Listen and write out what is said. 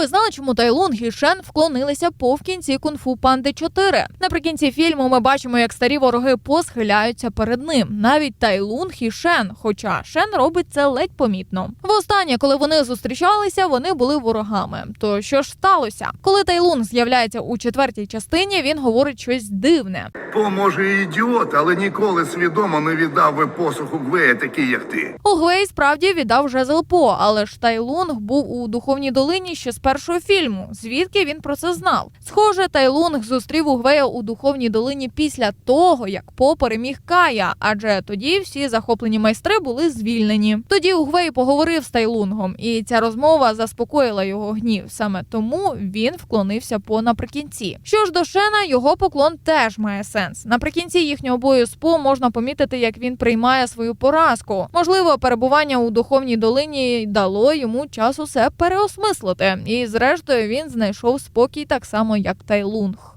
ви знали, чому Тайлунг і Шен вклонилися по в кінці кунг-фу панди 4? Наприкінці фільму ми бачимо, як старі вороги посхиляються перед ним. Навіть Тайлунг і Шен, хоча Шен робить це ледь помітно. Востаннє, коли вони зустрічалися, вони були ворогами. То що ж сталося? Коли Тайлунг з'являється у четвертій частині, він говорить щось дивне. По, може, ідіот, але ніколи свідомо не віддав би посуху Гвея такий, як ти. Угвей справді віддав жезл По, але ж Тайлунг був у духовній долині ще з першого фільму. Звідки він про це знав? Схоже, Тайлунг зустрів Угвея у духовній долині після того, як По переміг Кая, адже тоді всі захоплені майстри були звільнені. Тоді Угвей поговорив з Тайлунгом, і ця розмова заспокоїла його гнів. Саме тому він вклонився по наприкінці. Що ж до Шена, його поклон теж має сенс. Наприкінці їхнього бою з По можна помітити, як він приймає свою поразку. Можливо, перебування у духовній долині дало йому час усе переосмислити, і зрештою він знайшов спокій так само, як Тайлунг.